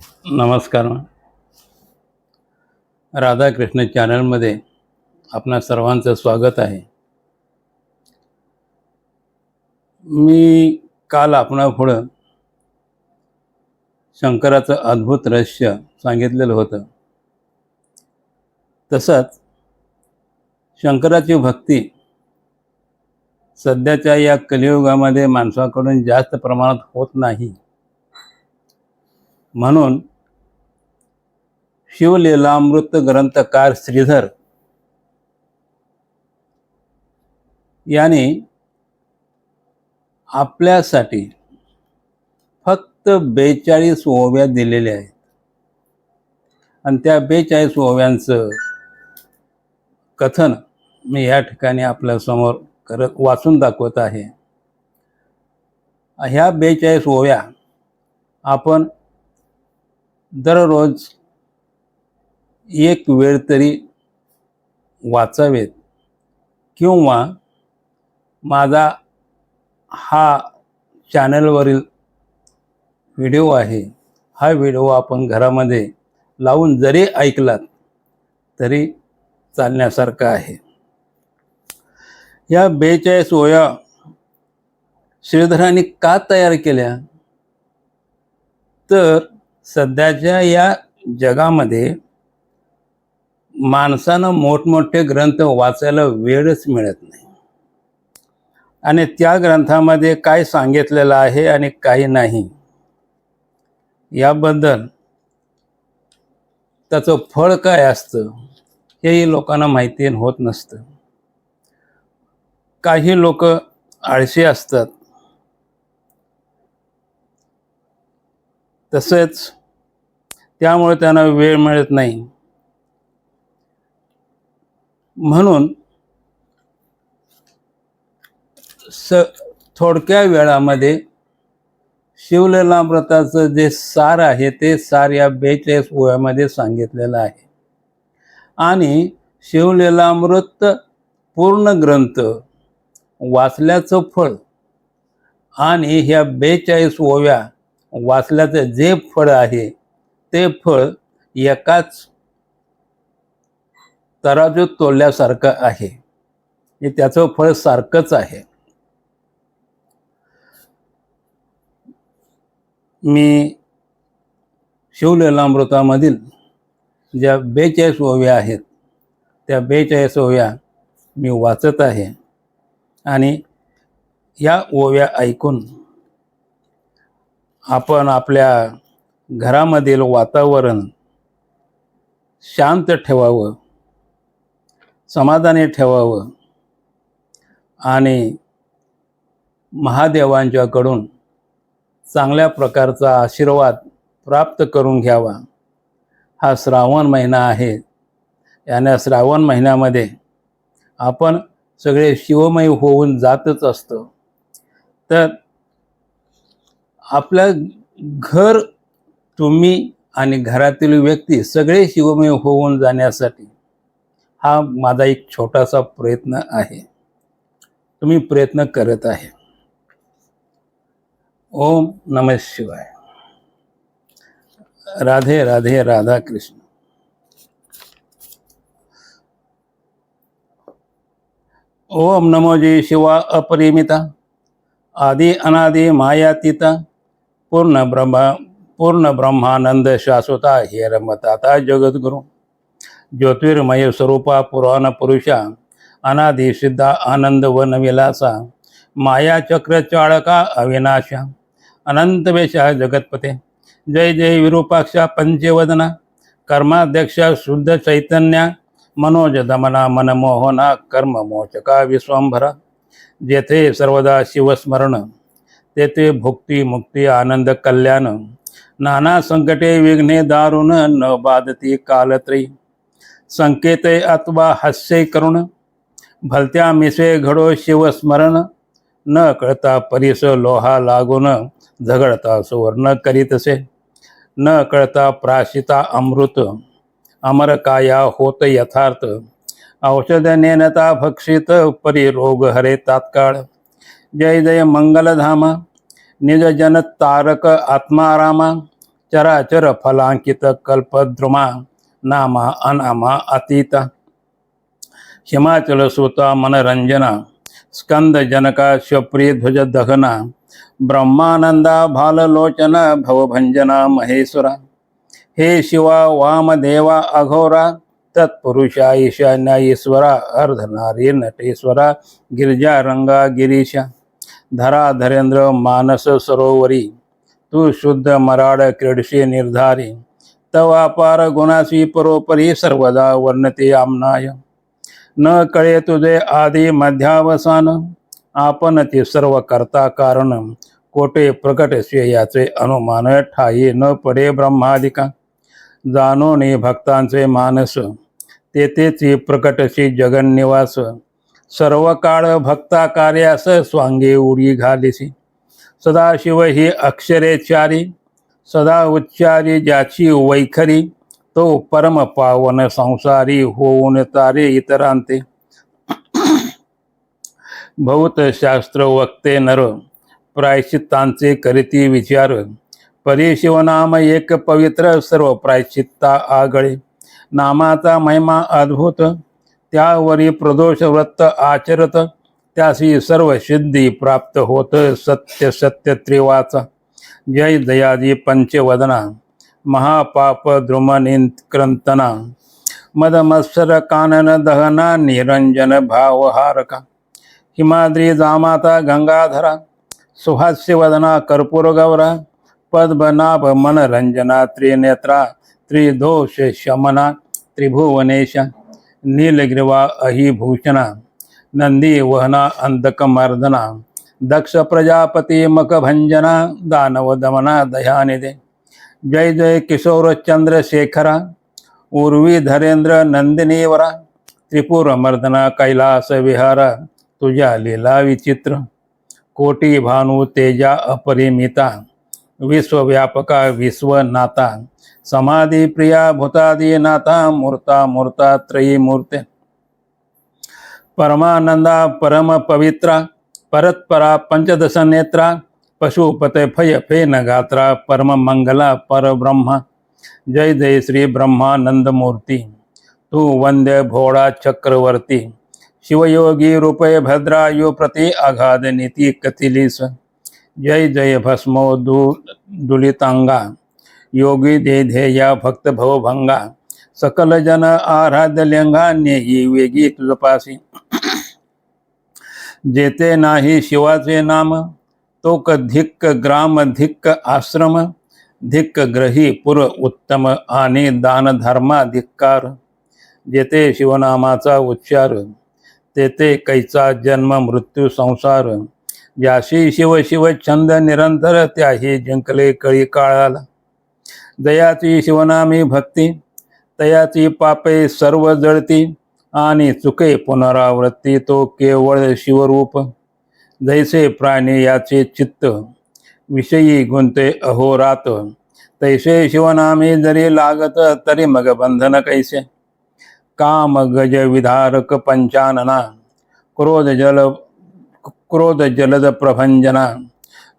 नमस्कार राधाकृष्ण चॅनलमध्ये आपणा सर्वांचं स्वागत आहे. मी काल आपणापुढं शंकराचं अद्भुत रहस्य सांगितलेलं होतं. तसंच शंकराची भक्ती सध्याच्या या कलियुगामध्ये माणसाकडून जास्त प्रमाणात होत नाही. म्हणून शिवलीलामृत ग्रंथकार श्रीधर याने आपल्यासाठी फक्त बेचाळीस ओव्या दिलेल्या आहेत. आणि त्या बेचाळीस ओव्यांचं कथन मी या ठिकाणी आपल्यासमोर करत वाचून दाखवत आहे. ह्या बेचाळीस ओव्या आपण दररोज एक वेळ तरी वाचावेत किंवा माझा हा चॅनलवरील व्हिडिओ आहे हा व्हिडिओ आपण घरामध्ये लावून जरी ऐकलात तरी चालण्यासारखा आहे. या बेचाळीस ओया श्रीधरांनी का तयार केल्या? तर सध्याच्या या जगामध्ये माणसानं मोठमोठे ग्रंथ वाचायला वेळच मिळत नाही. आणि त्या ग्रंथामध्ये काय सांगितलेलं आहे आणि काही नाही याबद्दल त्याचं फळ काय असतं हेही लोकांना माहिती होत नसतं. काही लोक आळशी असतात. तसेच त्यामुळे त्यांना वेळ मिळत नाही. म्हणून स थोडक्या वेळामध्ये शिवलीलामृताचं जे सार आहे ते सार या बेचाळीस ओव्यामध्ये सांगितलेलं आहे. आणि शिवलीलामृत पूर्ण ग्रंथ वाचल्याचं फळ आणि ह्या बेचाळीस ओव्या वाचल्याचं जे फळ आहे ते फळ एकाच तराजू तोडल्यासारखं आहे. हे त्याचं फळ सारखंच आहे. मी शिवलीलामृतामधील ज्या बेचाळीस ओव्या आहेत त्या बेचाळीस ओव्या मी वाचत आहे. आणि या ओव्या ऐकून आपण आपल्या घरामधील वातावरण शांत ठेवावं समाधानी ठेवावं आणि महादेवांच्याकडून चांगल्या प्रकारचा आशीर्वाद प्राप्त करून घ्यावा. हा श्रावण महिना आहे. याने श्रावण महिन्यामध्ये आपण सगळे शिवमय होऊन जातच असतो. तर आपलं घर तुम्ही आणि घरातील व्यक्ती सगळे शिवमय होऊन जाण्यासाठी हा माझा एक छोटासा प्रयत्न आहे. तुम्ही प्रयत्न करत आहे. ओम नम शिवाय. राधे राधे राधा कृष्ण. ओम नमो जय शिवा अपरिमिता. आदि अनादि मायातीता. पूर्ण ब्रह्मा पूर्ण ब्रह्मानंद शाश्वता हेरमताता जगद्गुरु ज्योतिर्मय स्वरूपा पुराण पुरुषा अनादिसिद्धा आनंद वन विलासा माया चक्र चाळका अविनाशा अनंत वेशा जगतपते. जय जय विरूपाक्षा पंचवदना कर्माध्यक्ष शुद्ध चैतन्या मनोज दमना मनमोहना कर्म मोचका विश्वंभरा. जेथे सर्वदा शिवस्मरण तेथे भुक्ती मुक्ती आनंद कल्याण. नाना संकटे विघ्ने दारुण न बाधती कालत्री. संकेते अथवा हास्य करुण भलत्या मिसे घडो शिवस्मरण न कळता परिस लोहा लागून झगडता सुवर्ण करीतसे न कळता प्राशिता अमृत अमर काया होत यथार्थ. औषध नेनता भक्षित परिरोग हरे तात्काळ. जय जय मंगलधामा. निज जन तारक आत्मारामा चराचर फलांकित कल्पद्रुमा नामा अनामा अतीत। हिमाचल सुता मनरंजना, स्कंद जनका शप्रिय ध्वज दहना, ब्रह्मानंदा भाललोचना भवभंजना महेश्वरा। हे शिवा वामदेवा अघोरा, तत्पुरुषा ईशान्या ईश्वरा अर्धनारी नटेश्वरा, गिरिजा रंगा गिरीशा। धरा धरेंद्र मानस सरोवरी तू शुद्ध मराड क्रीडशी निर्धारी तव अपार गुणासी परोपरी सर्वदा वर्णते आमनाय. न कळे तुझे आधी मध्यावसान आपण ते सर्व करता कारण कोटे प्रकट याचे अनुमान ठाई न पडे ब्रह्मादिका. जाणून भक्तांचे मानस तेथेची प्रकटशी जगन्निवास सर्व काळ भक्ता कार्यास स्वांगे उडी घालिसी. सदाशिव ही अक्षरे चारी सदा उच्चारी ज्याची वैखरी तो परम पावन संसारी होऊन तारे इतरांते. भौतशास्त्र वक्ते नर प्रायश्चित्तांचे करीती विचार. परिशिवनाम एक पवित्र सर्व प्रायश्चित्ता आगळे. नामाचा महिमा अद्भुत त्यावरी प्रदोष व्रत आचरत त्यासी सर्व सिद्धी प्राप्त होत सत्य सत्य त्रिवाचा. जय दयाजी पंचवदना महापाप द्रुमनिक्रंतना मदमत्सर कानन दहना निरंजन भावहारका. हिमाद्री जामाता गंगाधरा सुहास्यवदना कर्पूर गौरा पद्मनाभ मनरंजना त्रिनेत्रा त्रिदोष शमना त्रिभुवनेशा. नीलगिरवा अहिभूषणा नंदी वहना अंधकमर्दना दक्ष प्रजापती मकभंजना दानव दमना दयानिधे जय जय किशोर चंद्रशेखरा उर्वी धरेंद्र नंदिनीवरा त्रिपुर मर्दना कैलास विहारा तुझ्या लीला विचित्र कोटी भानु तेजा अपरिमिता विश्वव्यापका विश्वनाथा समाधि प्रिया भूतादी नाथा मूर्ता मूर्ता त्रयी मूर्ते। परमानंदा परम पवित्रा परत्परा पंचदश नेत्रा पशुपते फय फेन गात्रा परम मंगला परब्रह्मा। जय जय श्री ब्रह्मानंद मूर्ति तू वंद्य भोळा चक्रवर्ती। शिवयोगी रूपे भद्रायु प्रति आघाद नीति कथिलीस जय जय भस्मो दु दुलितांगा योगी दे ध्येया भक्त भवभंगा सकल जन आराध्य लेंगा नेही वेगी तुझपासी। जेते नाही शिवाचे नाम तो धिक्क ग्राम धिक्क आश्रम। धिक्क ग्रही पुर उत्तम आणि दान धिक्कार। जेथे शिवनामाचा उच्चार तेथे कैचा जन्म मृत्यू संसार। ज्याशी शिव शिव छंद निरंतर त्याही जिंकले कळी काळाला. दयाची शिवनामी भक्ती तयाची पापे सर्व जळती आणि चुके पुनरावृत्ती तो केवळ शिवरूप. जैसे प्राणी याचे चित्त विषयी गुंते अहोरात तैसे शिवनामी जरी लागत तरी मग बंधन कैसे? काम गज विधारक पंचानना क्रोध जल क्रोध जलद प्रभंजना।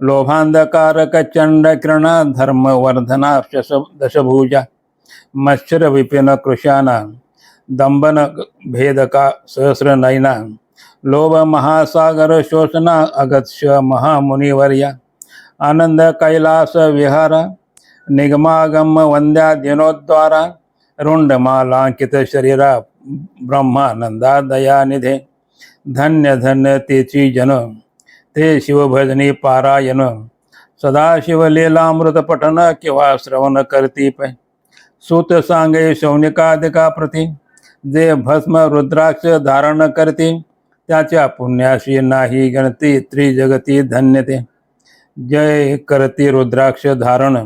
लोभांधकारक चंड किरणा धर्मवर्धना शश दशभुजा। मच्छर विपिन कृशाना। दंबन भेदका सहस्र नयना लोभ महासागर शोषणा अगत्य महामुनिवर्या। आनंद कैलास विहार। निगमागम वंद्या दिनोद्वारा रुंडमालांकित शरीरा ब्रह्मानंदा दयानिधे धन्य धन्य तेची जन ते शिवभजनी पारायण। सदा लीलामृत पठन किंवा श्रवण करती पै। सूत सांगे शौनिकादिका प्रती जे भस्म रुद्राक्ष धारण करते। त्याच्या पुण्याशी नाही गणती त्रिजगती धन्यते। जय करती रुद्राक्ष धारण।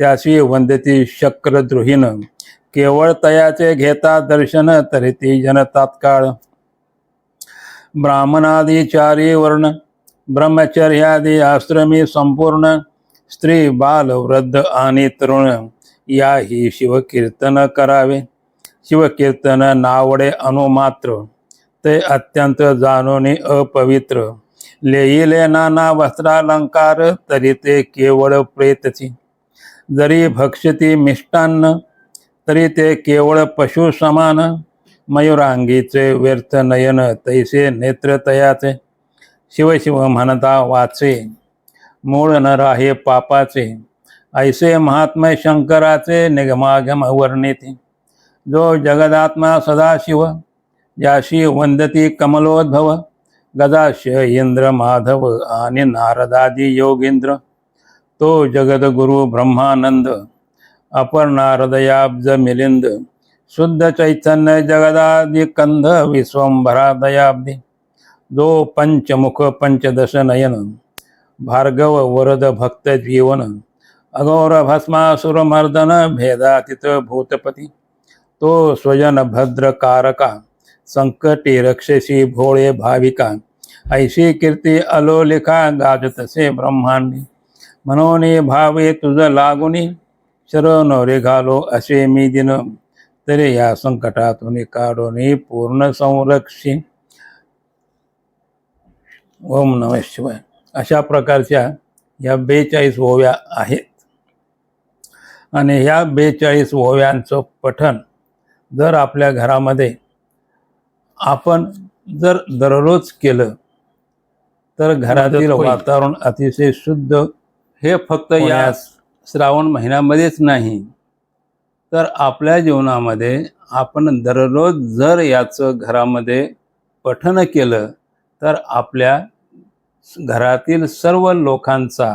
त्याशी वंदती शक्रद्रुहीन। केवळ तयाचे घेता दर्शन तरी ती जन तात्काळ। ब्राह्मणादी चारी वर्ण ब्रह्मचर्यादी आश्रमी संपूर्ण स्त्री बाल वृद्ध आणि तरुण याही शिवकीर्तन करावे. शिवकीर्तन नावडे अनुमात्र ते अत्यंत जाणून अपवित्र. लेईले नाना वस्त्रालंकार तरी ते केवळ प्रेतची. जरी भक्षती मिष्टान्न तरी ते केवळ पशु समान मयुरांगीचे व्यर्थ नयन तैसे नेत्र तयाचे शिव शिव म्हणता वाचे। मूळ न राहे पापाचे। ऐसे महात्म्य शंकराचे निगमागम वर्णिते। जो जगदात्मा सदाशिव याशी वंदती कमलोद्भव। गदाश इंद्र माधव आणि नारदादी योगेंद्र। तो जगदगुरु ब्रह्मानंद। अपर नारदयाब्ज मिलिंद। शुद्ध चैतन्य जगदादि कंध विश्वंभरा दयाब्दी जो पंचमुख पंचदश नयन भार्गव वरद भक्त जीवन। अघोर भस्मासुर मर्दन भेदातीत भूतपती। तो स्वजन भद्र कारका। संकटी रक्षसी भोळे भाविका। ऐशी कीर्ती अलोलिका गाजतसे ब्रह्मांडी। म्हणून भावे तुझ लागुनी। शरण रेघालो असे मी दिन। तरी या संकटातून काढून पूर्ण संरक्षी. ओम नम शिवाय. अशा प्रकारच्या या बेचाळीस ओव्या आहेत. आणि ह्या बेचाळीस ओव्यांचं पठण जर आपल्या घरामध्ये आपण जर दररोज केलं तर घरातील. वातावरण अतिशय शुद्ध. हे फक्त या श्रावण महिन्यामध्येच नाही तर आपल्या जीवनामध्ये आपण दररोज जर याचं घरामध्ये पठन केलं तर आपल्या घरातील सर्व लोकांचा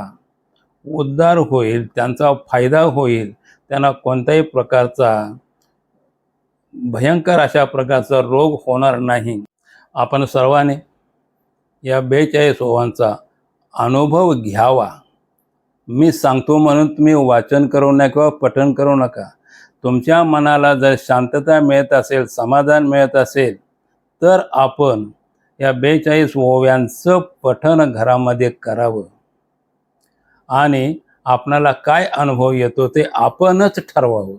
उद्धार होईल त्यांचा फायदा होईल त्यांना कोणत्याही प्रकारचा भयंकर अशा प्रकारचा रोग होणार नाही. आपण सर्वांनी या बेचाळीस ओवांचा अनुभव घ्यावा. मी सांगतो म्हणून तुम्ही वाचन करू नका किंवा पठण करू नका. तुमच्या मनाला जर शांतता मिळत असेल समाधान मिळत असेल तर आपण या बेचाळीस ओव्यांचं पठण घरामध्ये करावं. आणि आपणाला काय अनुभव येतो ते आपणच ठरवावं.